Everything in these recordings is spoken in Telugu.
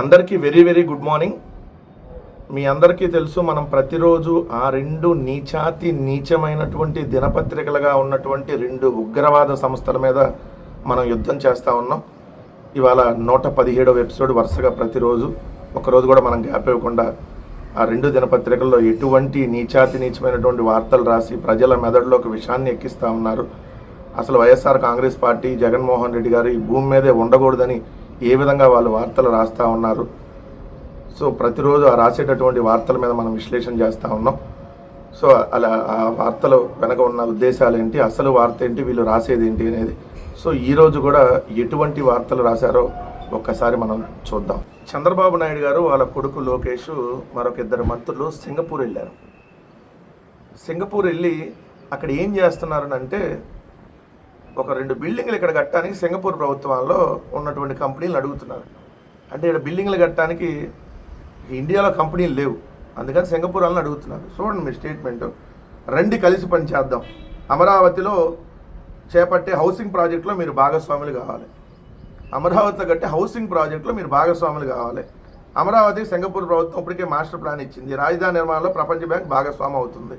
అందరికీ వెరీ వెరీ గుడ్ మార్నింగ్. మీ అందరికీ తెలుసు మనం ప్రతిరోజు ఆ రెండు నీచాతి నీచమైనటువంటి దినపత్రికలుగా ఉన్నటువంటి రెండు ఉగ్రవాద సంస్థల మీద మనం యుద్ధం చేస్తూ ఉన్నాం. ఇవాళ నూట పదిహేడవ ఎపిసోడ్ వరుసగా ప్రతిరోజు. ఒకరోజు కూడా మనం గ్యాప్ ఇవ్వకుండా ఆ రెండు దినపత్రికల్లో ఎటువంటి నీచాతి నీచమైనటువంటి వార్తలు రాసి ప్రజల మెదడులోకి విషాన్ని ఎక్కిస్తూ ఉన్నారు. అసలు వైఎస్ఆర్ కాంగ్రెస్ పార్టీ జగన్మోహన్ రెడ్డి గారు ఈ భూమి మీదే ఉండకూడదని ఏ విధంగా వాళ్ళు వార్తలు రాస్తూ ఉన్నారు. సో ప్రతిరోజు ఆ రాసేటటువంటి వార్తల మీద మనం విశ్లేషణ చేస్తూ ఉన్నాం. సో అలా ఆ వార్తలు వెనక ఉన్న ఉద్దేశాలు ఏంటి? అసలు వార్త ఏంటి? వీళ్ళు రాసేది ఏంటి అనేది. సో ఈరోజు కూడా ఎటువంటి వార్తలు రాశారో ఒక్కసారి మనం చూద్దాం. చంద్రబాబు నాయుడు గారు వాళ్ళ కొడుకు లోకేష్ మరొక ఇద్దరు మంత్రులు సింగపూర్ వెళ్ళారు. సింగపూర్ వెళ్ళి అక్కడ ఏం చేస్తున్నారని అంటే ఒక రెండు బిల్డింగ్లు ఇక్కడ కట్టడానికి సింగపూర్ ప్రభుత్వంలో ఉన్నటువంటి కంపెనీలు అడుగుతున్నారు. అంటే ఇక్కడ బిల్డింగ్లు కట్టడానికి ఇండియాలో కంపెనీలు లేవు. అందుకని సింగపూర్ వాళ్ళని అడుగుతున్నారు. చూడండి మీ స్టేట్మెంట్. రండి కలిసి పని చేద్దాం. అమరావతిలో చేపట్టే హౌసింగ్ ప్రాజెక్టులో మీరు భాగస్వాములు కావాలి. అమరావతిలో కట్టే హౌసింగ్ ప్రాజెక్టులో మీరు భాగస్వాములు కావాలి. అమరావతి సింగపూర్ ప్రభుత్వం ఇప్పటికే మాస్టర్ ప్లాన్ ఇచ్చింది. రాజధాని నిర్మాణంలో ప్రపంచ బ్యాంక్ భాగస్వామి అవుతుంది.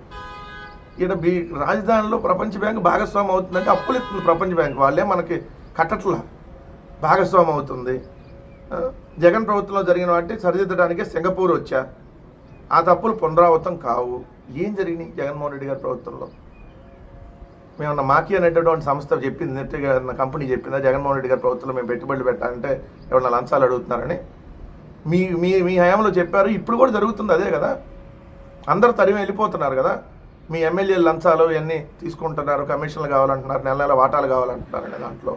ఇక్కడ బీ రాజధానిలో ప్రపంచ బ్యాంక్ భాగస్వామి అవుతుందంటే అప్పులు ఇస్తుంది ప్రపంచ బ్యాంక్ వాళ్ళే మనకి కట్టట్లా భాగస్వామి అవుతుంది. జగన్ ప్రభుత్వంలో జరిగిన వాటి సరిదిద్దడానికే సింగపూర్ వచ్చా. ఆ తప్పులు పునరావృతం కావు. ఏం జరిగినాయి జగన్మోహన్ రెడ్డి గారి ప్రభుత్వంలో? మేమన్నా మాకి అనేటటువంటి సంస్థ చెప్పింది నెట్గా కంపెనీ చెప్పిందా? జగన్మోహన్ రెడ్డి గారి ప్రభుత్వంలో మేము పెట్టుబడులు పెట్టాలంటే ఏమన్నా లంచాలు అడుగుతున్నారని. మీ మీ మీ హయాంలో చెప్పారు ఇప్పుడు కూడా జరుగుతుంది అదే కదా. అందరూ తరిమి వెళ్ళిపోతున్నారు కదా. మీ ఎమ్మెల్యే లంచాలు ఇవన్నీ తీసుకుంటున్నారు కమిషన్లు కావాలంటున్నారు నెల నెల వాటాలు కావాలంటున్నారండి దాంట్లో.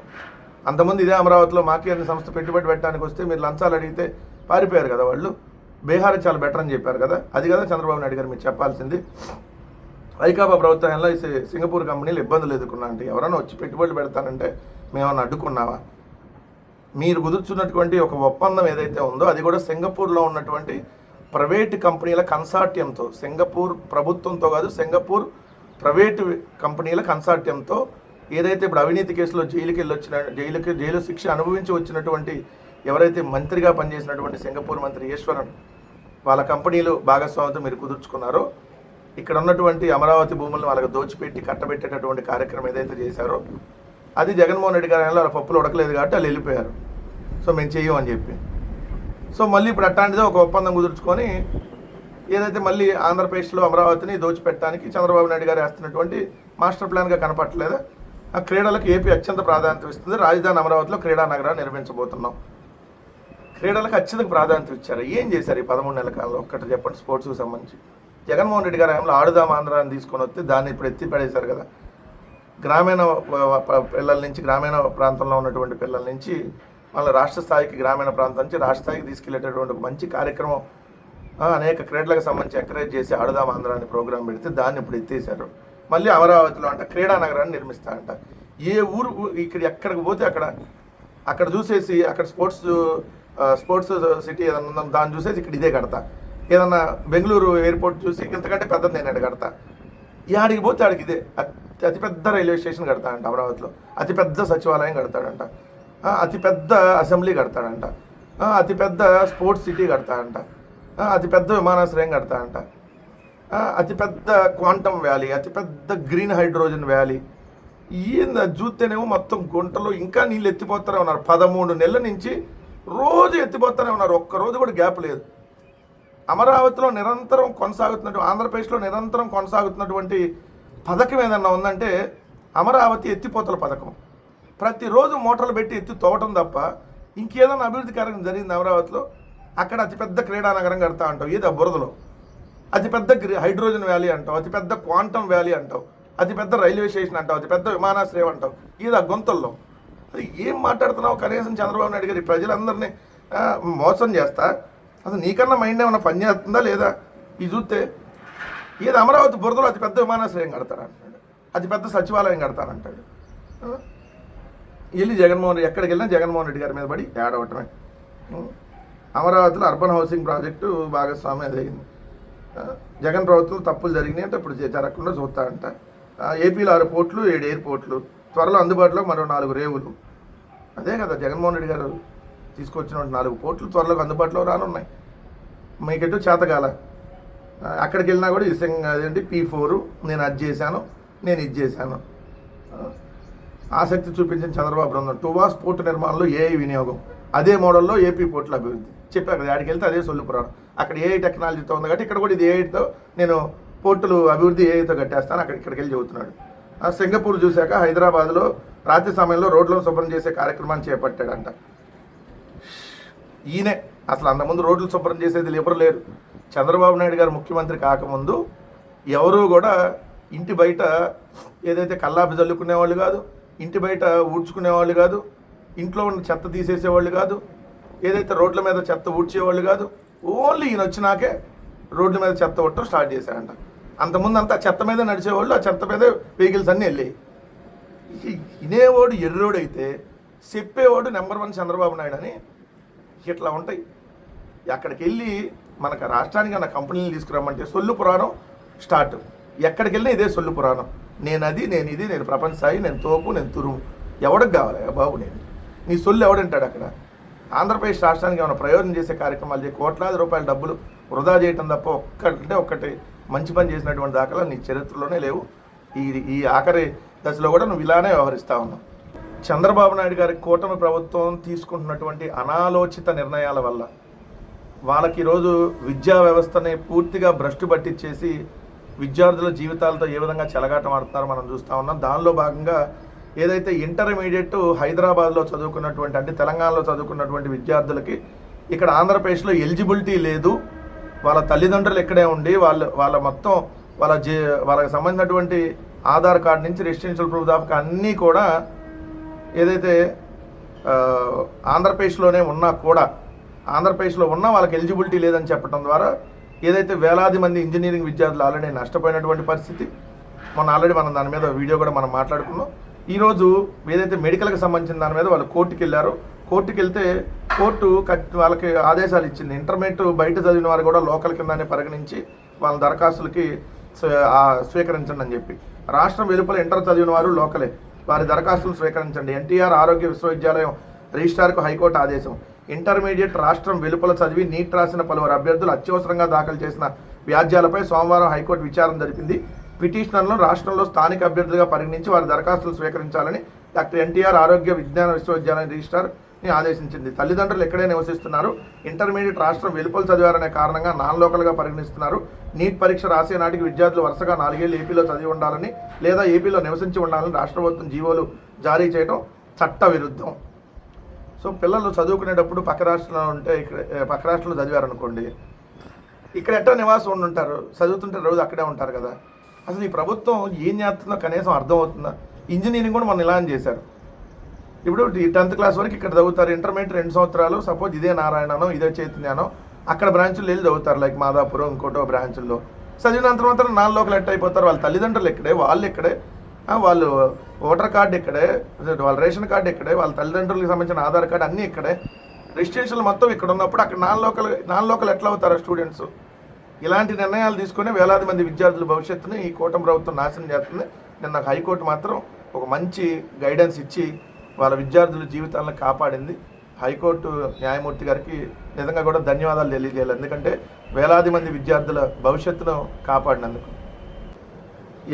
అంతమంది ఇదే అమరావతిలో మాకి అనే సంస్థ పెట్టుబడి పెట్టడానికి వస్తే మీరు లంచాలు అడిగితే పారిపోయారు కదా వాళ్ళు. బీహార్ చాలా బెటర్ అని చెప్పారు కదా. అది కదా చంద్రబాబు నాయుడు గారు మీరు చెప్పాల్సింది. వైకాపా ప్రభుత్వంలో సింగపూర్ కంపెనీలు ఇబ్బందులు ఎదుర్కొన్నా అంటే ఎవరైనా వచ్చి పెట్టుబడులు పెడతానంటే మేమన్నా అడ్డుకున్నావా? మీరు కుదుర్చున్నటువంటి ఒక ఒప్పందం ఏదైతే ఉందో అది కూడా సింగపూర్లో ఉన్నటువంటి ప్రైవేట్ కంపెనీల కన్సార్ట్యంతో సింగపూర్ ప్రభుత్వంతో కాదు సింగపూర్ ప్రైవేటు కంపెనీల కన్సార్ట్యంతో ఏదైతే ఇప్పుడు అవినీతి కేసులో జైలుకి వెళ్ళి వచ్చిన జైలుకి జైలు శిక్ష అనుభవించి వచ్చినటువంటి ఎవరైతే మంత్రిగా పనిచేసినటువంటి సింగపూర్ మంత్రి ఈశ్వరన్ వాళ్ళ కంపెనీలు భాగస్వామితో మీరు కుదుర్చుకున్నారో ఇక్కడ ఉన్నటువంటి అమరావతి భూములను వాళ్ళకి దోచిపెట్టి కట్టబెట్టేటటువంటి కార్యక్రమం ఏదైతే చేశారో అది జగన్మోహన్ రెడ్డి గారి వాళ్ళ పప్పులు ఉడకలేదు కాబట్టి వాళ్ళు వెళ్ళిపోయారు. సో మేము చెయ్యం అని చెప్పి. సో మళ్ళీ ఇప్పుడు అట్లాంటిదే ఒక ఒప్పందం కుదుర్చుకొని ఏదైతే మళ్ళీ ఆంధ్రప్రదేశ్లో అమరావతిని దోచిపెట్టడానికి చంద్రబాబు నాయుడు గారు వేస్తున్నటువంటి మాస్టర్ ప్లాన్గా కనపట్లేదు ఆ క్రీడలకు ఏపీ అత్యంత ప్రాధాన్యత ఇస్తుంది. రాజధాని అమరావతిలో క్రీడా నగరాన్ని నిర్మించబోతున్నాం. క్రీడలకు అత్యంత ప్రాధాన్యత ఇచ్చారు. ఏం చేశారు ఈ పదమూడు నెలల కాలంలో? ఒక్కటి చెప్పండి స్పోర్ట్స్కి సంబంధించి. జగన్మోహన్ రెడ్డి గారు ఆయనలో ఆడుదాం ఆంధ్రాన్ని తీసుకొని వస్తే దాన్ని ఇప్పుడు ఎత్తి పడేశారు కదా. గ్రామీణ పిల్లల నుంచి గ్రామీణ ప్రాంతంలో ఉన్నటువంటి పిల్లల నుంచి వాళ్ళ రాష్ట్ర స్థాయికి గ్రామీణ ప్రాంతం నుంచి రాష్ట్ర స్థాయికి తీసుకెళ్ళేటటువంటి ఒక మంచి కార్యక్రమం అనేక క్రీడలకు సంబంధించి ఎంకరేజ్ చేసి ఆడుదాం ఆంధ్ర అనే ప్రోగ్రాం పెడితే దాన్ని ఇప్పుడు ఎత్తేసారు మళ్ళీ అమరావతిలో అంట క్రీడా నగరాన్ని నిర్మిస్తారంట ఏ ఊరు ఇక్కడ ఎక్కడికి పోతే అక్కడ అక్కడ చూసేసి అక్కడ స్పోర్ట్స్ స్పోర్ట్స్ సిటీ ఏదన్నా ఉందో దాన్ని చూసేసి ఇక్కడ ఇదే కడతా. ఏదన్నా బెంగళూరు ఎయిర్పోర్ట్ చూసి ఇంతకంటే పెద్దది నేను ఇక్కడ కడతా. ఆడికి పోతే ఆడికి ఇదే. అతిపెద్ద రైల్వే స్టేషన్ కడతాడంట అమరావతిలో. అతిపెద్ద సచివాలయం కడతాడంట. అతిపెద్ద అసెంబ్లీ కడతాడంట. అతిపెద్ద స్పోర్ట్స్ సిటీ కడతాడంట. అతిపెద్ద విమానాశ్రయం కడతాడంట. అతిపెద్ద క్వాంటమ్ వ్యాలీ అతిపెద్ద గ్రీన్ హైడ్రోజన్ వ్యాలీ. ఈయన చూస్తేనేమో మొత్తం గుంటలో ఇంకా నీళ్ళు ఎత్తిపోతూనే ఉన్నారు. పదమూడు నెలల నుంచి రోజు ఎత్తిపోతూనే ఉన్నారు. ఒక్కరోజు కూడా గ్యాప్ లేదు. అమరావతిలో నిరంతరం కొనసాగుతున్నట్టు ఆంధ్రప్రదేశ్లో నిరంతరం కొనసాగుతున్నటువంటి పథకం ఏదన్నా ఉందంటే అమరావతి ఎత్తిపోతల పథకం. ప్రతిరోజు మోటార్లు పెట్టి ఎత్తి తోవటం తప్ప ఇంకేదైనా అభివృద్ధి కార్యక్రమం జరిగింది అమరావతిలో అక్కడ అతిపెద్ద క్రీడా నగరం కడతా అంటావు. ఏది ఆ బురదలో? అతిపెద్ద హైడ్రోజన్ వ్యాలీ అంటావు అతిపెద్ద క్వాంటమ్ వ్యాలీ అంటావు అతిపెద్ద రైల్వే స్టేషన్ అంటావు అతిపెద్ద విమానాశ్రయం అంటావు. ఇది ఆ గొంతుల్లో? అది ఏం మాట్లాడుతున్నావు? కనీసం చంద్రబాబు నాయుడు గారి ప్రజలందరినీ మోసం చేస్తా? అసలు నీకన్నా మైండ్ ఏమైనా పని చేస్తుందా లేదా? ఇది చూస్తే ఏది అమరావతి బురదలో అతిపెద్ద విమానాశ్రయం కడతారంటాడు. అతిపెద్ద సచివాలయం కడతారంటాడు. వెళ్ళి జగన్మోహన్ రెడ్డి ఎక్కడికి వెళ్ళినా జగన్మోహన్ రెడ్డి గారి మీద పడి ఏడవటమే అమరావతిలో అర్బన్ హౌసింగ్ ప్రాజెక్టు భాగస్వామి అదైంది జగన్ ప్రభుత్వం తప్పులు జరిగినాయి అంటే ఇప్పుడు జరగకుండా చూస్తారంట. ఆ, ఏపీలో ఆరు పోర్ట్లు ఏడు ఎయిర్పోర్ట్లు. త్వరలో అందుబాటులో మరో నాలుగు రేవులు. అదే కదా జగన్మోహన్ రెడ్డి గారు తీసుకొచ్చిన నాలుగు పోర్ట్లు త్వరలో అందుబాటులో రానున్నాయి. మీకెటు చేతగాల. అక్కడికి వెళ్ళినా కూడా ఈ సింగ్ అదేంటి పీ ఫోరు నేను అది చేశాను నేను ఇది చేశాను. ఆసక్తి చూపించిన చంద్రబాబు బృందం టువాస్ పోర్టు నిర్మాణంలో ఏఐ వినియోగం. అదే మోడల్లో ఏపీ పోర్టుల అభివృద్ధి. చెప్పి అక్కడ ఆడికి వెళ్తే అదే సొల్లు పురాణం. అక్కడ ఏఐ టెక్నాలజీతో ఉంది కాబట్టి ఇక్కడ కూడా ఇది ఏఐతో నేను పోర్టులు అభివృద్ధి ఏఐతో కట్టేస్తాను అక్కడ ఇక్కడికి వెళ్ళి చెబుతున్నాడు. ఆ సింగపూర్ చూశాక హైదరాబాద్లో రాత్రి సమయంలో రోడ్లను శుభ్రం చేసే కార్యక్రమాన్ని చేపట్టాడంట. ఈయనే. అసలు అంతకుముందు రోడ్లు శుభ్రం చేసేది ఎవరు లేరు. చంద్రబాబు నాయుడు గారు ముఖ్యమంత్రి కాకముందు ఎవరూ కూడా ఇంటి బయట ఏదైతే కల్లాపి చల్లుకునేవాళ్ళు కాదు ఇంటి బయట ఊడ్చుకునేవాళ్ళు కాదు ఇంట్లో ఉన్న చెత్త తీసేసేవాళ్ళు కాదు ఏదైతే రోడ్ల మీద చెత్త ఊడ్చేవాళ్ళు కాదు ఓన్లీ ఈయన వచ్చినాకే రోడ్ల మీద చెత్త కొట్టడం స్టార్ట్ చేశారంట. అంతకుముందు అంతా చెత్త మీద నడిచేవాళ్ళు ఆ చెత్త మీద వెహికల్స్ అన్నీ వెళ్ళాయి ఈ- వినేవాడు ఎర్రోడైతే చెప్పేవాడు నెంబర్ వన్ చంద్రబాబు నాయుడు అని ఇట్లా ఉంటాయి. అక్కడికి వెళ్ళి మనకు రాష్ట్రానికి అన్న కంపెనీలు తీసుకురామంటే సొల్లు పురాణం స్టార్ట్. ఎక్కడికి వెళ్ళినా ఇదే సొల్లు పురాణం. నేను అది నేను ఇది నేను ప్రపంచ నేను తోపు నేను తురుము. ఎవడికి కావాలి? బాబు నేను. నీ సొల్లు ఎవడంటాడు అక్కడ? ఆంధ్రప్రదేశ్ రాష్ట్రానికి ఏమైనా ప్రయోజనం చేసే కార్యక్రమాలు చేసి కోట్లాది రూపాయల డబ్బులు వృధా చేయటం తప్ప ఒక్కటంటే ఒక్కటి. మంచి పని చేసినటువంటి దాఖలా నీ చరిత్రలోనే లేవు. ఈ ఈ ఆఖరి దశలో కూడా నువ్వు ఇలానే వ్యవహరిస్తా ఉన్నావు. చంద్రబాబు నాయుడు గారి కూటమి ప్రభుత్వం తీసుకుంటున్నటువంటి అనాలోచిత నిర్ణయాల వల్ల వాళ్ళకి ఈరోజు విద్యా వ్యవస్థని పూర్తిగా భ్రష్టు పట్టించేసి విద్యార్థుల జీవితాలతో ఏ విధంగా చెలగాటం ఆడుతున్నారో మనం చూస్తూ ఉన్నాం. దానిలో భాగంగా ఏదైతే ఇంటర్మీడియట్ హైదరాబాద్లో చదువుకున్నటువంటి అంటే తెలంగాణలో చదువుకున్నటువంటి విద్యార్థులకి ఇక్కడ ఆంధ్రప్రదేశ్లో ఎలిజిబిలిటీ లేదు. వాళ్ళ తల్లిదండ్రులు ఇక్కడే ఉండి వాళ్ళు వాళ్ళ మొత్తం వాళ్ళ జీ వాళ్ళకి సంబంధించినటువంటి ఆధార్ కార్డు నుంచి రెసిడెన్షియల్ ప్రూఫ్ దాకా అన్నీ కూడా ఏదైతే ఆంధ్రప్రదేశ్లోనే ఉన్నా కూడా ఆంధ్రప్రదేశ్లో ఉన్నా వాళ్ళకి ఎలిజిబిలిటీ లేదని చెప్పడం ద్వారా ఏదైతే వేలాది మంది ఇంజనీరింగ్ విద్యార్థులు ఆల్రెడీ నష్టపోయినటువంటి పరిస్థితి మొన్న ఆల్రెడీ మనం దాని మీద వీడియో కూడా మనం మాట్లాడుకున్నాం. ఈరోజు ఏదైతే మెడికల్కి సంబంధించిన దాని మీద వాళ్ళు కోర్టుకి వెళ్ళారు కోర్టుకి వెళ్తే కోర్టు వాళ్ళకి ఆదేశాలు ఇచ్చింది. ఇంటర్మీడియట్ బయట చదివిన వారు కూడా లోకల్ కిందనే పరిగణించి వాళ్ళ దరఖాస్తులకి స్వీకరించండి అని చెప్పి. రాష్ట్రం వెలుపల ఇంటర్ చదివిన వారు లోకలే. వారి దరఖాస్తులు స్వీకరించండి. ఎన్టీఆర్ ఆరోగ్య విశ్వవిద్యాలయం రిజిస్ట్రార్కు హైకోర్టు ఆదేశం. ఇంటర్మీడియట్ రాష్ట్రం వెలుపల చదివి నీట్ రాసిన పలువురు అభ్యర్థులు అత్యవసరంగా దాఖలు చేసిన వ్యాజ్యాలపై సోమవారం హైకోర్టు విచారణ జరిపింది. పిటిషనర్లను రాష్ట్రంలో స్థానిక అభ్యర్థులుగా పరిగణించి వారి దరఖాస్తులు స్వీకరించాలని డాక్టర్ ఎన్టీఆర్ ఆరోగ్య విజ్ఞాన విశ్వవిద్యాలయం రిజిస్టార్ని ఆదేశించింది. తల్లిదండ్రులు ఎక్కడే నివసిస్తున్నారు? ఇంటర్మీడియట్ రాష్ట్రం వెలుపల చదివారనే కారణంగా నాన్ లోకల్గా పరిగణిస్తున్నారు. నీట్ పరీక్ష రాసే నాటికి విద్యార్థులు వరుసగా నాలుగేళ్ళు ఏపీలో చదివి ఉండాలని లేదా ఏపీలో నివసించి ఉండాలని రాష్ట్ర ప్రభుత్వం జీవోలు జారీ చేయడం చట్ట విరుద్ధం. సో పిల్లలు చదువుకునేటప్పుడు పక్క రాష్ట్రంలో ఉంటే ఇక్కడ పక్క రాష్ట్రంలో చదివారనుకోండి ఇక్కడ ఎట్లా నివాసం ఉండి ఉంటారు? చదువుతుంటే రోజు అక్కడే ఉంటారు కదా. అసలు ఈ ప్రభుత్వం ఏం చేస్తుందో కనీసం అర్థం అవుతుందా ఇంజనీరింగ్ కూడా మనం ఇలా చేశారు. ఇప్పుడు టెన్త్ క్లాస్ వరకు ఇక్కడ చదువుతారు. ఇంటర్మీడియట్ రెండు సంవత్సరాలు సపోజ్ ఇదే నారాయణనో ఇదే చైతన్యానో అక్కడ బ్రాంచ్లు వెళ్ళి చదువుతారు లైక్ మాదాపురం ఇంకోటో బ్రాంచ్ల్లో చదివినంత మాత్రం నాలుగు లోకల్ ఎట్ అయిపోతారు వాళ్ళ తల్లిదండ్రులు ఇక్కడే వాళ్ళు ఇక్కడే వాళ్ళు ఓటర్ కార్డు ఇక్కడే వాళ్ళ రేషన్ కార్డు ఇక్కడే వాళ్ళ తల్లిదండ్రులకు సంబంధించిన ఆధార్ కార్డు అన్నీ ఇక్కడే. రిజిస్ట్రేషన్లు మొత్తం ఇక్కడ ఉన్నప్పుడు అక్కడ నాన్ లోకల్ నాన్ లోకల్ ఎట్లా అవుతారు స్టూడెంట్స్? ఇలాంటి నిర్ణయాలు తీసుకుని వేలాది మంది విద్యార్థుల భవిష్యత్తుని ఈ కూటమి ప్రభుత్వం నాశనం చేస్తుంది. నిన్న హైకోర్టు మాత్రం ఒక మంచి గైడెన్స్ ఇచ్చి వాళ్ళ విద్యార్థుల జీవితాలను కాపాడింది. హైకోర్టు న్యాయమూర్తి గారికి నిజంగా కూడా ధన్యవాదాలు తెలియజేయాలి. ఎందుకంటే వేలాది మంది విద్యార్థుల భవిష్యత్తును కాపాడినందుకు.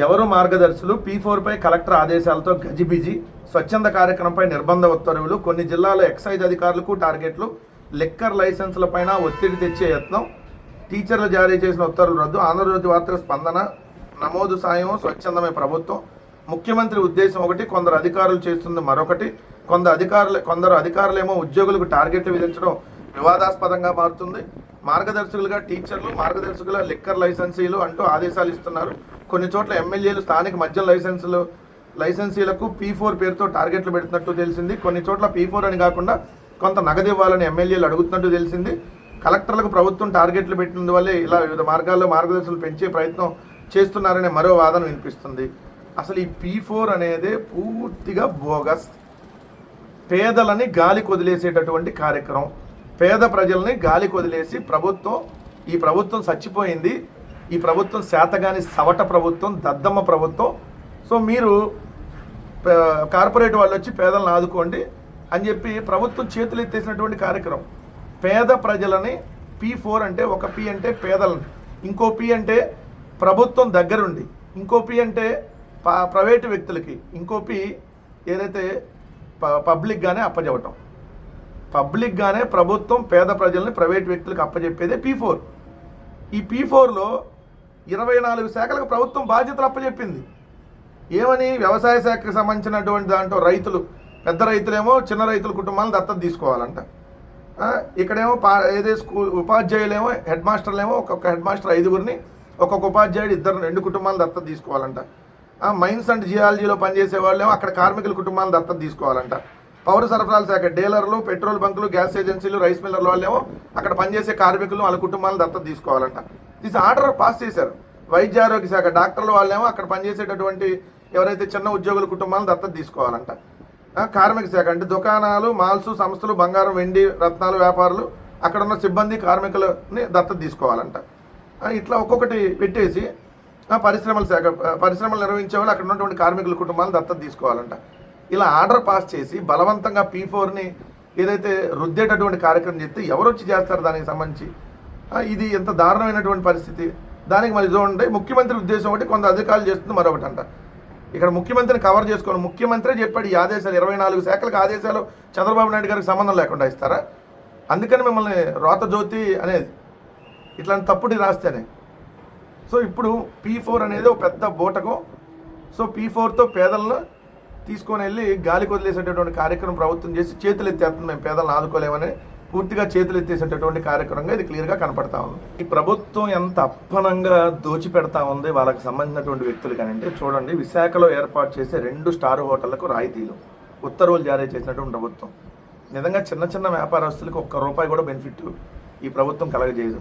ఎవరు మార్గదర్శులు? పీ పై కలెక్టర్ ఆదేశాలతో గజిబిజి స్వచ్ఛంద కార్యక్రమంపై నిర్బంధ ఉత్తర్వులు కొన్ని జిల్లాల ఎక్సైజ్ అధికారులకు టార్గెట్లు లిక్కర్ లైసెన్సులపైన ఒత్తిడి తెచ్చే యత్నం టీచర్లు జారీ చేసిన ఉత్తర్వులు రద్దు ఆంధ్రజ్యోతి వార్తల స్పందన నమోదు సాయం స్వచ్ఛందమే ప్రభుత్వం. ముఖ్యమంత్రి ఉద్దేశం ఒకటి కొందరు అధికారులు చేస్తుంది మరొకటి. కొందరు అధికారులు కొందరు అధికారులేమో ఉద్యోగులకు టార్గెట్లు విధించడం వివాదాస్పదంగా మారుతుంది. మార్గదర్శకులుగా టీచర్లు మార్గదర్శకుల లిక్కర్ లైసెన్సీలు అంటూ ఆదేశాలు ఇస్తున్నారు. కొన్ని చోట్ల ఎమ్మెల్యేలు స్థానిక మద్యం లైసెన్సులు లైసెన్సీలకు పీ ఫోర్ పేరుతో టార్గెట్లు పెడుతున్నట్టు తెలిసింది. కొన్ని చోట్ల పీ ఫోర్ అని కాకుండా కొంత నగదు ఇవ్వాలని ఎమ్మెల్యేలు అడుగుతున్నట్టు తెలిసింది. కలెక్టర్లకు ప్రభుత్వం టార్గెట్లు పెట్టినందువల్లే ఇలా వివిధ మార్గాల్లో మార్గదర్శకులు పెంచే ప్రయత్నం చేస్తున్నారనే మరో వాదన వినిపిస్తుంది. అసలు ఈ పీ ఫోర్ అనేది పూర్తిగా బోగస్. పేదలని గాలి కొదిలేసేటటువంటి కార్యక్రమం. పేద ప్రజల్ని గాలి కొదిలేసి ప్రభుత్వం ఈ ప్రభుత్వం చచ్చిపోయింది. ఈ ప్రభుత్వం శాతగాని సవట ప్రభుత్వం దద్దమ్మ ప్రభుత్వం. సో మీరు కార్పొరేట్ వాళ్ళు వచ్చి పేదలను ఆదుకోండి అని చెప్పి ప్రభుత్వం చేతులు ఎత్తేసినటువంటి కార్యక్రమం. పేద ప్రజలని పి ఫోర్ అంటే ఒక పి అంటే పేదలని ఇంకో పి అంటే ప్రభుత్వం దగ్గరుండి ఇంకో పి అంటే ప్రైవేటు వ్యక్తులకి ఇంకో పి ఏదైతే ప పబ్లిక్గానే అప్పజెప్పటం. పబ్లిక్గానే ప్రభుత్వం పేద ప్రజల్ని ప్రైవేట్ వ్యక్తులకు అప్పజెప్పేదే పీ ఫోర్. ఈ పీ ఫోర్లో ఇరవై నాలుగు శాఖలకు ప్రభుత్వం బాధ్యతలు అప్పచెప్పింది. ఏమని? వ్యవసాయ శాఖకు సంబంధించినటువంటి దాంట్లో రైతులు పెద్ద రైతులేమో చిన్న రైతుల కుటుంబాలను దత్తత తీసుకోవాలంట. ఇక్కడేమో పా ఏదే స్కూల్ ఉపాధ్యాయులేమో హెడ్ మాస్టర్లేమో ఒక్కొక్క హెడ్ మాస్టర్ ఐదుగురిని ఒక్కొక్క ఉపాధ్యాయుడు ఇద్దరు రెండు కుటుంబాలు దత్తత తీసుకోవాలంట. మైన్స్ అండ్ జియాలజీలో పనిచేసే వాళ్ళేమో అక్కడ కార్మికుల కుటుంబాలను దత్తత తీసుకోవాలంట. పౌర సరఫరాల శాఖ డీలర్లు పెట్రోల్ బంకులు గ్యాస్ ఏజెన్సీలు రైస్ మిల్లర్లు వాళ్ళేమో అక్కడ పనిచేసే కార్మికులు వాళ్ళ కుటుంబాలను దత్తత తీసుకోవాలంట. తీసి ఆర్డర్ పాస్ చేశారు. వైద్య ఆరోగ్య శాఖ డాక్టర్లు వాళ్ళేమో అక్కడ పనిచేసేటటువంటి ఎవరైతే చిన్న ఉద్యోగుల కుటుంబాలను దత్తత తీసుకోవాలంట. కార్మిక శాఖ అంటే దుకాణాలు మాల్స్ సంస్థలు బంగారం వెండి రత్నాలు వ్యాపారులు అక్కడ ఉన్న సిబ్బంది కార్మికులని దత్తత తీసుకోవాలంట. ఇట్లా ఒక్కొక్కటి పెట్టేసి ఆ, పరిశ్రమల శాఖ పరిశ్రమలు నిర్వహించే వాళ్ళు అక్కడ ఉన్నటువంటి కార్మికుల కుటుంబాలను దత్తత తీసుకోవాలంట. ఇలా ఆర్డర్ పాస్ చేసి బలవంతంగా పీ ఫోర్ని ఏదైతే రుద్దేటటువంటి కార్యక్రమం చేస్తే ఎవరు వచ్చి చేస్తారు దానికి సంబంధించి? ఇది ఎంత దారుణమైనటువంటి పరిస్థితి. దానికి మరి చూడండి ముఖ్యమంత్రి ఉద్దేశం ఒకటి కొంత అధికారులు చేస్తుంది మరొకటి అంట. ఇక్కడ ముఖ్యమంత్రిని కవర్ చేసుకొని. ముఖ్యమంత్రి చెప్పాడు ఈ ఆదేశాలు ఇరవై నాలుగు శాఖలకు ఆదేశాలు చంద్రబాబు నాయుడు గారికి సంబంధం లేకుండా ఇస్తారా? అందుకని మిమ్మల్ని రోత జ్యోతి అనేది ఇట్లాంటి తప్పుడు రాస్తేనే. సో ఇప్పుడు పీ ఫోర్ అనేది ఒక పెద్ద బూటకం. సో పీ ఫోర్తో పేదలను తీసుకొని వెళ్ళి గాలికి వదిలేసేటటువంటి కార్యక్రమం ప్రభుత్వం చేసి చేతులు ఎత్తేస్తుంది. మేము పేదలను ఆదుకోలేమని పూర్తిగా చేతులు ఎత్తేసేటటువంటి కార్యక్రమంగా ఇది క్లియర్గా కనపడతా ఉంది. ఈ ప్రభుత్వం ఎంత అప్పనంగా దోచిపెడతా ఉంది వాళ్ళకి సంబంధించినటువంటి వ్యక్తులు కానీ అంటే చూడండి విశాఖలో ఏర్పాటు చేసే రెండు స్టార్ హోటళ్ళకు రాయితీలు ఉత్తర్వులు జారీ చేసినటువంటి ప్రభుత్వం. నిజంగా చిన్న చిన్న వ్యాపారస్తులకు ఒక్క రూపాయి కూడా బెనిఫిట్ ఈ ప్రభుత్వం కలగజేయదు.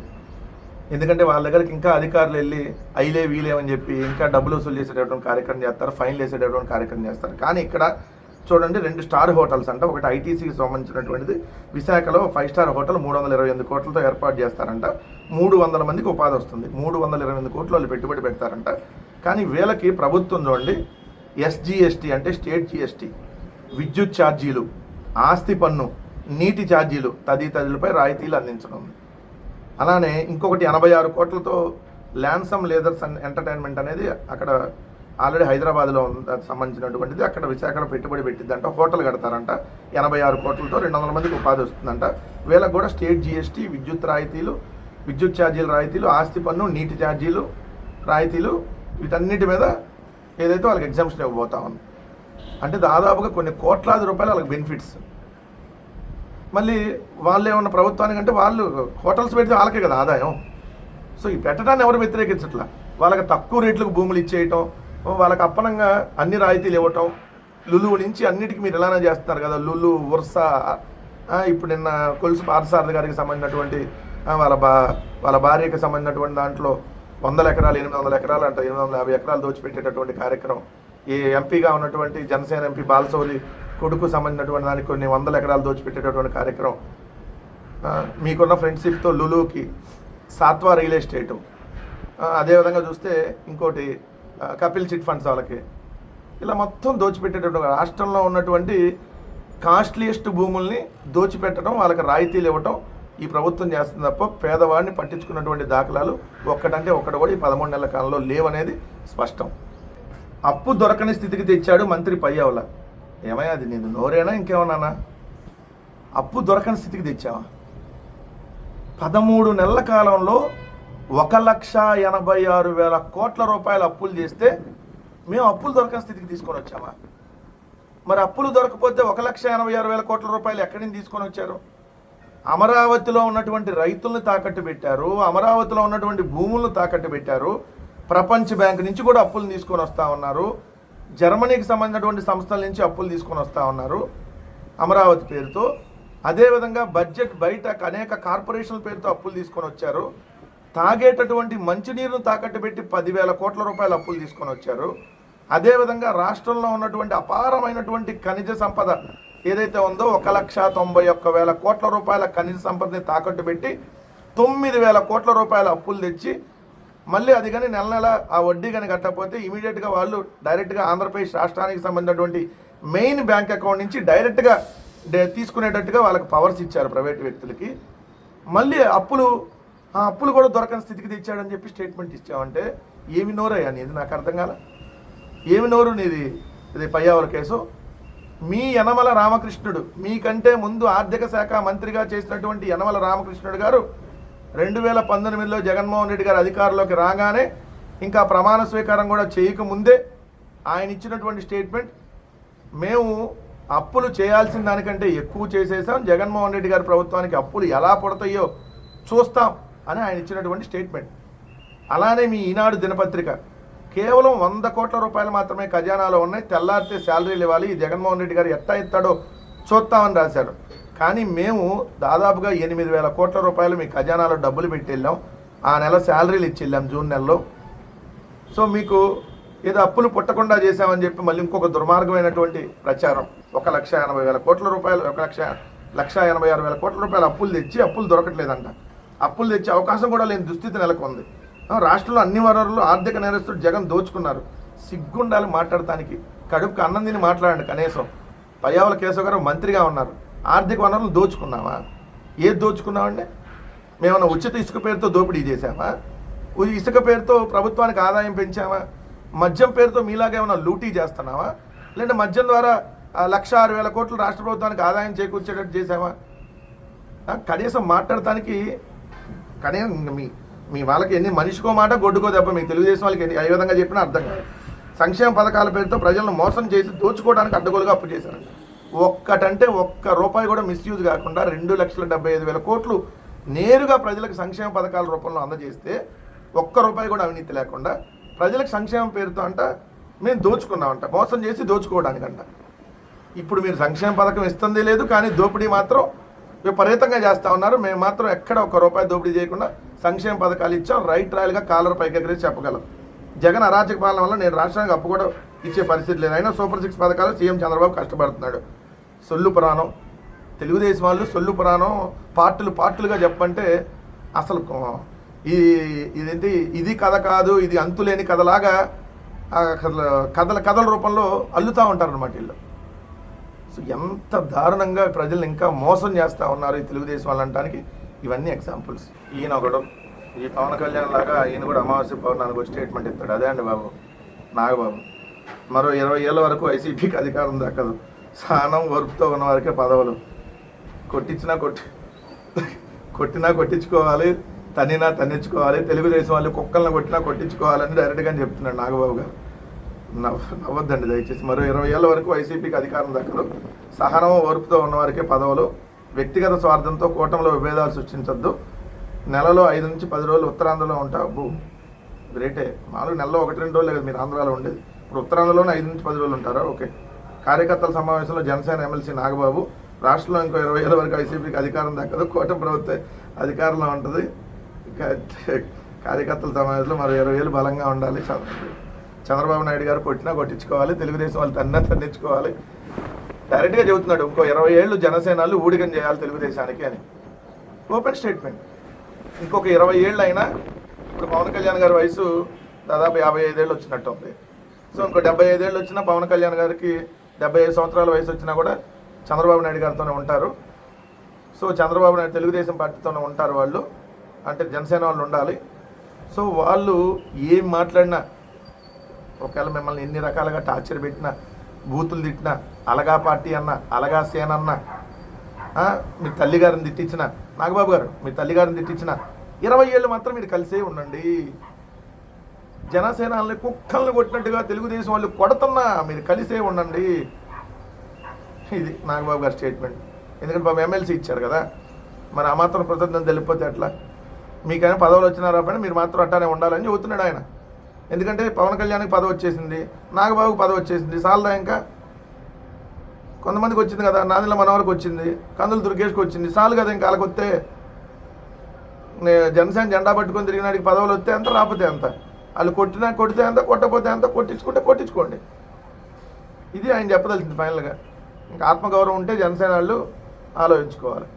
ఎందుకంటే వాళ్ళ దగ్గరికి ఇంకా అధికారులు వెళ్ళి అయిలే వీలేమని చెప్పి ఇంకా డబ్బులు వసూలు చేసేటటువంటి కార్యక్రమం చేస్తారు ఫైన్లు వేసేటటువంటి కార్యక్రమం చేస్తారు. కానీ ఇక్కడ చూడండి రెండు స్టార్ హోటల్స్ అంట. ఒకటి ఐటీసీకి సంబంధించినటువంటిది. విశాఖలో ఫైవ్ స్టార్ హోటల్ మూడు వందల ఇరవై ఎనిమిది కోట్లతో ఏర్పాటు చేస్తారంట. మూడు వందల మందికి ఉపాధి వస్తుంది. మూడు వందల ఇరవై ఎనిమిది కోట్లు వాళ్ళు పెట్టుబడి పెడతారంట. కానీ వీళ్ళకి ప్రభుత్వం చూడండి ఎస్జిఎస్టీ అంటే స్టేట్ జిఎస్టీ విద్యుత్ ఛార్జీలు ఆస్తి పన్ను నీటి ఛార్జీలు తదితరులపై రాయితీలు అందించడం అలానే ఇంకొకటి ఎనభై ఆరు కోట్లతో ల్యాన్సమ్ లేదర్స్ అండ్ ఎంటర్టైన్మెంట్ అనేది అక్కడ ఆల్రెడీ హైదరాబాద్లో దానికి సంబంధించినటువంటిది. అక్కడ విశాఖలో పెట్టుబడి పెట్టిందంట హోటల్ కడతారంట. ఎనభై ఆరు కోట్లతో రెండు వందల మందికి ఉపాధి వస్తుందంట. వీళ్ళకి కూడా స్టేట్ జిఎస్టీ విద్యుత్ రాయితీలు విద్యుత్ ఛార్జీల రాయితీలు ఆస్తి పన్ను నీటి ఛార్జీలు రాయితీలు వీటన్నిటి మీద ఏదైతే వాళ్ళకి ఎగ్జామ్షన్ ఇవ్వబోతా ఉంది. అంటే దాదాపుగా కొన్ని కోట్లాది రూపాయలు వాళ్ళకి బెనిఫిట్స్ మళ్ళీ వాళ్ళు ఏమన్నా ప్రభుత్వానికంటే వాళ్ళు హోటల్స్ పెడితే వాళ్ళకే కదా ఆదాయం. సో ఈ పెట్టడాన్ని ఎవరు వ్యతిరేకించట్లా? వాళ్ళకి తక్కువ రేట్లకు భూములు ఇచ్చేయటం వాళ్ళకి అప్పనంగా అన్ని రాయితీలు ఇవ్వటం లులు నుంచి అన్నిటికీ మీరు ఎలానే చేస్తున్నారు కదా లులు ఉర్స ఇప్పుడు నిన్న కొలుసు పార్థసారథి గారికి సంబంధించినటువంటి వాళ్ళ బా వాళ్ళ భార్యకి సంబంధించినటువంటి దాంట్లో వందల ఎకరాలు ఎనిమిది వందల ఎకరాలు అంట ఎనిమిది వందల యాభై ఎకరాలు దోచిపెట్టేటటువంటి కార్యక్రమం. ఈ ఎంపీగా ఉన్నటువంటి జనసేన ఎంపీ బాలసౌరి కొడుకు సంబంధించినటువంటి దానికి కొన్ని వందల ఎకరాలు దోచిపెట్టేటటువంటి కార్యక్రమం. మీకున్న ఫ్రెండ్షిప్తో లులుకి సాత్వా రియల్ ఎస్టేటు. అదేవిధంగా చూస్తే ఇంకోటి కపిల్ చిట్ ఫండ్స్ వాళ్ళకి. ఇలా మొత్తం దోచిపెట్టేటటువంటి రాష్ట్రంలో ఉన్నటువంటి కాస్ట్లీయెస్ట్ భూముల్ని దోచిపెట్టడం వాళ్ళకి రాయితీలు ఇవ్వటం ఈ ప్రభుత్వం చేస్తుంది తప్ప పేదవాడిని పట్టించుకున్నటువంటి దాఖలాలు ఒక్కటంటే ఒక్కటి కూడా ఈ పదమూడు నెలల కాలంలో లేవనేది స్పష్టం. అప్పు దొరకని స్థితికి తెచ్చాడు మంత్రి పయ్యవల. ఏమయ్యా అది నేను నోరేనా ఇంకేమన్నానా? అప్పు దొరకని స్థితికి తెచ్చావా? పదమూడు నెలల కాలంలో ఒక లక్ష ఎనభై ఆరు వేల కోట్ల రూపాయల అప్పులు చేస్తే మేము అప్పులు దొరకని స్థితికి తీసుకొని వచ్చామా? మరి అప్పులు దొరకపోతే ఒక లక్ష ఎనభై ఆరు వేల కోట్ల రూపాయలు ఎక్కడి నుంచి తీసుకొని వచ్చారు? అమరావతిలో ఉన్నటువంటి రైతుల్ని తాకట్టు పెట్టారు అమరావతిలో ఉన్నటువంటి భూములను తాకట్టు పెట్టారు ప్రపంచ బ్యాంక్ నుంచి కూడా అప్పులు తీసుకొని వస్తూ ఉన్నారు. జర్మనీకి సంబంధించినటువంటి సంస్థల నుంచి అప్పులు తీసుకొని వస్తూ ఉన్నారు అమరావతి పేరుతో. అదేవిధంగా బడ్జెట్ బయట అనేక కార్పొరేషన్ల పేరుతో అప్పులు తీసుకొని వచ్చారు. తాగేటటువంటి మంచినీరును తాకట్టు పెట్టి పదివేల కోట్ల రూపాయల అప్పులు తీసుకొని వచ్చారు. అదేవిధంగా రాష్ట్రంలో ఉన్నటువంటి అపారమైనటువంటి ఖనిజ సంపద ఏదైతే ఉందో ఒక లక్ష తొంభై ఒక్క వేల కోట్ల రూపాయల ఖనిజ సంపదని తాకట్టు పెట్టి తొమ్మిది వేల కోట్ల రూపాయల అప్పులు తెచ్చి మళ్ళీ అది కానీ నెల నెల ఆ వడ్డీ కానీ కట్టకపోతే ఇమీడియట్గా వాళ్ళు డైరెక్ట్గా ఆంధ్రప్రదేశ్ రాష్ట్రానికి సంబంధించినటువంటి మెయిన్ బ్యాంక్ అకౌంట్ నుంచి డైరెక్ట్గా డే తీసుకునేటట్టుగా వాళ్ళకి పవర్స్ ఇచ్చారు ప్రైవేట్ వ్యక్తులకి. మళ్ళీ అప్పులు ఆ అప్పులు కూడా దొరకని స్థితికి తెచ్చాడని చెప్పి స్టేట్మెంట్ ఇచ్చామంటే ఏమి నోరయ్యా నీది? నాకు అర్థం కాల. ఏమి నోరు నీది? ఇది పయ్యావల కేసు. మీ యనమల రామకృష్ణుడు మీకంటే ముందు ఆర్థిక శాఖ మంత్రిగా చేసినటువంటి యనమల రామకృష్ణుడు గారు రెండు వేల పంతొమ్మిదిలో జగన్మోహన్ రెడ్డి గారు అధికారంలోకి రాగానే ఇంకా ప్రమాణ స్వీకారం కూడా చేయకముందే ఆయన ఇచ్చినటువంటి స్టేట్మెంట్ మేము అప్పులు చేయాల్సిన దానికంటే ఎక్కువ చేసేసాం. జగన్మోహన్ రెడ్డి గారి ప్రభుత్వానికి అప్పులు ఎలా పడతాయో చూస్తాం అని ఆయన ఇచ్చినటువంటి స్టేట్మెంట్. అలానే మీ ఈనాడు దినపత్రిక కేవలం వంద కోట్ల రూపాయలు మాత్రమే ఖజానాలో ఉన్నాయి. తెల్లారితే శాలరీలు ఇవ్వాలి. ఈ జగన్మోహన్ రెడ్డి గారు ఎట్టా ఎత్తాడో చూస్తామని రాశారు కానీ మేము దాదాపుగా ఎనిమిది వేల కోట్ల రూపాయలు మీ ఖజానాలో డబ్బులు పెట్టి వెళ్ళాం ఆ నెల శాలరీలు ఇచ్చి వెళ్ళాం జూన్ నెలలో. సో మీకు ఏదో అప్పులు పుట్టకుండా చేశామని చెప్పి మళ్ళీ ఇంకొక దుర్మార్గమైనటువంటి ప్రచారం. ఒక లక్ష ఎనభై వేల కోట్ల రూపాయలు ఒక లక్ష లక్ష ఎనభై ఆరు వేల కోట్ల రూపాయలు అప్పులు తెచ్చి అప్పులు దొరకట్లేదంట. అప్పులు తెచ్చే అవకాశం కూడా లేని దుస్థితి నెలకొంది. రాష్ట్రంలో అన్ని వనరులు ఆర్థిక నేరస్తుడు జగన్ దోచుకున్నారు. సిగ్గుండాలి మాట్లాడటానికి. కడుపుకి అన్నం తిని మాట్లాడండి కనీసం. పయ్యావల కేశవ్ గారు మంత్రిగా ఉన్నారు. ఆర్థిక వనరులు దోచుకున్నావా ఏది దోచుకున్నామండి? మేమన్నా ఉచిత ఇసుక పేరుతో దోపిడీ చేశామా? ఇసుక పేరుతో ప్రభుత్వానికి ఆదాయం పెంచామా? మద్యం పేరుతో మీలాగా ఏమైనా లూటీ చేస్తున్నావా లేదంటే మద్యం ద్వారా లక్ష ఆరు వేల కోట్లు రాష్ట్ర ప్రభుత్వానికి ఆదాయం చేకూర్చేటట్టు చేసామా కనీసం మాట్లాడటానికి కనీసం మీ మీ వాళ్ళకి ఎన్ని మనిషికో మాట గొడ్డుకో దెబ్బ మీ తెలుగుదేశం వాళ్ళకి ఏ విధంగా చెప్పినా అర్థం కాదు. సంక్షేమ పథకాల పేరుతో ప్రజలను మోసం చేసి దోచుకోవడానికి అడ్డగోలుగా అప్పు చేశారు. ఒక్కటంటే ఒక్క రూపాయి కూడా మిస్యూజ్ కాకుండా రెండు లక్షల డెబ్బై ఐదు వేల కోట్లు నేరుగా ప్రజలకు సంక్షేమ పథకాల రూపంలో అందజేస్తే ఒక్క రూపాయి కూడా అవినీతి లేకుండా ప్రజలకు సంక్షేమం పేరుతో అంట మేము దోచుకున్నామంట. మోసం చేసి దోచుకోవడానికంట. ఇప్పుడు మీరు సంక్షేమ పథకం ఇస్తుంది లేదు కానీ దోపిడీ మాత్రం విపరీతంగా చేస్తా ఉన్నారు. మేము మాత్రం ఎక్కడ ఒక రూపాయి దోపిడీ చేయకుండా సంక్షేమ పథకాలు ఇచ్చాం. రైట్ రాయల్గా కాలర్ పైకి ఎగరేసి చెప్పగలం. జగన్ అరాచక పాలన వల్ల నేను రాష్ట్రానికి అప్పు కూడా ఇచ్చే పరిస్థితి లేదు. అయినా సూపర్ సిక్స్ పథకాలు సీఎం చంద్రబాబు కష్టపడుతున్నాడు. సొల్లు పురాణం. తెలుగుదేశం వాళ్ళు సొల్లు పురాణం పార్టులు పార్టులుగా చెప్పంటే అసలు ఈ ఇదేంటి ఇది కథ కాదు ఇది అంతులేని కథలాగా కథల కథల రూపంలో అల్లుతూ ఉంటారు అనమాట వీళ్ళు. సో ఎంత దారుణంగా ప్రజలు ఇంకా మోసం చేస్తూ ఉన్నారు ఈ తెలుగుదేశం వాళ్ళు అనడానికి ఇవన్నీ ఎగ్జాంపుల్స్. ఈయన ఒకడు ఈ పవన్ కళ్యాణ్ లాగా ఈయన కూడా అమావాస్య పౌర్ణానికి వచ్చి స్టేట్మెంట్ ఇస్తాడు. అదే అండి బాబు నాగబాబు. మరో ఇరవై ఏళ్ళ వరకు వైసీపీకి అధికారం దక్కదు. స్నానం వరుపుతో ఉన్న వారికే పదవులు. కొట్టించినా కొట్టి కొట్టినా కొట్టించుకోవాలి తన్నినా తన్నించుకోవాలి తెలుగుదేశం వాళ్ళు కుక్కలను కొట్టినా కొట్టించుకోవాలని డైరెక్ట్గా చెప్తున్నాడు నాగబాబు గారు. నవ్వ నవ్వద్దండి దయచేసి. మరో ఇరవై ఏళ్ళ వరకు వైసీపీకి అధికారం దక్కదు సహనం ఓర్పుతో ఉన్నవారికే పదవులు. వ్యక్తిగత స్వార్థంతో కూటమిలో విభేదాలు సృష్టించొద్దు. నెలలో ఐదు నుంచి పది రోజులు ఉత్తరాంధ్రలో ఉంటా. అబ్బు గ్రేటే. మామూలుగా నెలలో ఒకటి రెండు రోజులు మీరు ఆంధ్రాలో ఉండేది. ఇప్పుడు ఉత్తరాంధ్రలోనే ఐదు నుంచి పది రోజులు ఉంటారా? ఓకే. కార్యకర్తల సమావేశంలో జనసేన ఎమ్మెల్సీ నాగబాబు రాష్ట్రంలో ఇంకో ఇరవై ఏళ్ళ వరకు వైసీపీకి అధికారం దక్కదు. కూటమి ప్రభుత్వ అధికారంలో ఉంటుంది. కార్యకర్తల సమావేశంలో మరో ఇరవై ఏళ్ళు బలంగా ఉండాలి. చంద్రబాబు నాయుడు గారు కొట్టినా కొట్టించుకోవాలి. తెలుగుదేశం వాళ్ళు తన్నా తన్నించుకోవాలి. డైరెక్ట్గా చెబుతున్నాడు ఇంకో ఇరవై ఏళ్ళు జనసేనలు ఊడికం చేయాలి తెలుగుదేశానికి అని. Open statement. ఇంకొక ఇరవై ఏళ్ళు అయినా ఇప్పుడు పవన్ కళ్యాణ్ గారి వయసు దాదాపు యాభై ఐదేళ్ళు వచ్చినట్టు ఉంది సో ఇంకో డెబ్బై ఐదేళ్ళు వచ్చినా పవన్ కళ్యాణ్ గారికి డెబ్బై ఐదు సంవత్సరాల వయసు వచ్చినా కూడా చంద్రబాబు నాయుడు గారితోనే ఉంటారు. సో చంద్రబాబు నాయుడు తెలుగుదేశం పార్టీతోనే ఉంటారు వాళ్ళు. అంటే జనసేన వాళ్ళు ఉండాలి. సో వాళ్ళు ఏం మాట్లాడినా ఒకవేళ మిమ్మల్ని ఎన్ని రకాలుగా టార్చర్ పెట్టినా బూతులు తిట్టినా అలగా పార్టీ అన్న అలగా సేన అన్న మీ తల్లిగారిని తిట్టించిన నాగబాబు గారు మీ తల్లిగారిని తిట్టించిన ఇరవై ఏళ్ళు మాత్రం మీరు కలిసే ఉండండి. జనసేనల్ని కుక్కల్ని కొట్టినట్టుగా తెలుగుదేశం వాళ్ళు కొడుతున్నా. మీరు కలిసే ఉండండి. ఇది నాగబాబు గారి స్టేట్మెంట్. ఎందుకంటే బాబు ఎమ్మెల్సీ ఇచ్చారు కదా. మరి ఆ మాత్రం కృతజ్ఞత తెలిపిపోతే అట్లా మీకైనా పదవులు వచ్చినారా రాబట్టి మీరు మాత్రం అట్టానే ఉండాలని చెబుతున్నాడు ఆయన. ఎందుకంటే పవన్ కళ్యాణ్కి పదవి వచ్చేసింది. నాగబాబుకి పదవి వచ్చేసింది. సాల్దా ఇంకా? కొంతమందికి వచ్చింది కదా. నాదిల మనవరకు వచ్చింది. కందులు దుర్గేష్కి వచ్చింది. చాలు కదా ఇంకా వాళ్ళకి వస్తే నే- జనసేన జెండా పట్టుకొని తిరిగినాడికి పదవులు వస్తే ఎంత రాకపోతే అంత? వాళ్ళు కొట్టినా కొడితే అంత కొట్టకపోతే అంత కొట్టించుకుంటే కొట్టించుకోండి. ఇది ఆయన చెప్పదలిచింది ఫైనల్గా. ఇంకా ఆత్మగౌరవం ఉంటే జనసేన వాళ్ళు ఆలోచించుకోవాలి.